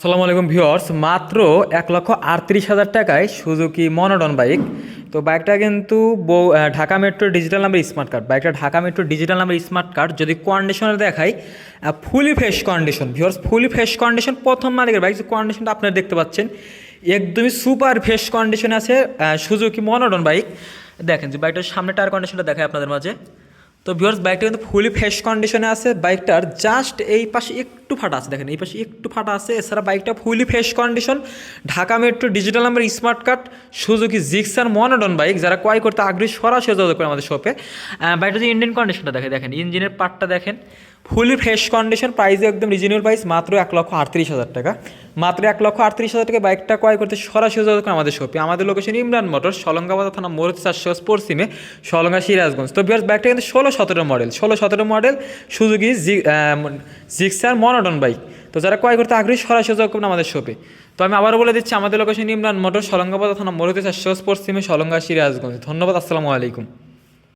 আসসালামু আলাইকুম ভিউয়ার্স, মাত্র এক লক্ষ আটত্রিশ হাজার টাকায় সুজুকি মনোডন বাইক। তো বাইকটা কিন্তু Dhaka metro digital number smart card. বাইকটা Dhaka metro digital number smart card যদি কন্ডিশনে দেখাই fully fresh condition viewers fully fresh condition প্রথম মালিকের বাইক, যে কন্ডিশনটা আপনারা দেখতে পাচ্ছেন, একদমই সুপার ফ্রেশ কন্ডিশনে আছে সুজুকি মনোডন বাইক। দেখেন যে বাইকটার সামনে টায়ার কন্ডিশনটা দেখায় আপনাদের মাঝে। তো ভিউয়ার্স বাইকটা কিন্তু ফুলি ফ্রেশ কন্ডিশনে আছে। বাইকটার জাস্ট এই পাশে একটু ফাটা আছে। দেখেন, এই পাশে একটু ফাটা আছে। এছাড়া বাইকটা fully fresh condition Dhaka metro digital number smart card Suzuki Gixxer monotone bike যারা ক্রয় করতে আগ্রহী, সরাসরি যোগাযোগ করে আমাদের শপে বাইকটা যে ইন্ডিয়ান কন্ডিশনটা দেখে, দেখেন ইঞ্জিনের পার্টটা দেখেন। ফুলি ফ্রেশ কন্ডিশন প্রাইস একদম রিজনেবল প্রাইস মাত্র এক লক্ষ আটত্রিশ হাজার টাকা। মাত্র এক লক্ষ আটত্রিশ হাজার টাকা বাইকটা ক্রয় করতে সরাসরি যোগাযোগ আমাদের শপে আমাদের লোকেশন ইমরান মোটর সলঙ্গাবাদ থানা মোরত চারশো পশ্চিমে সলঙ্গা সিরাজগঞ্জ। তো বিয়ার্স বাইকটা কিন্তু ষোলো সতেরো মডেল ষোলো সতেরো model Suzuki Gixxer monotone bike. তো যারা ক্রয় করতে আগ্রহী, সরাসরি যোগাযোগ করুন আমাদের শপে তো আমি আবারও বলে দিচ্ছি, আমাদের লোকেশন ইমরান মোটর সলঙ্গাবাদ থানা মোরত চারশো পশ্চিমে সলঙ্গা সিরাজগঞ্জ। ধন্যবাদ, আসসালামু আলাইকুম।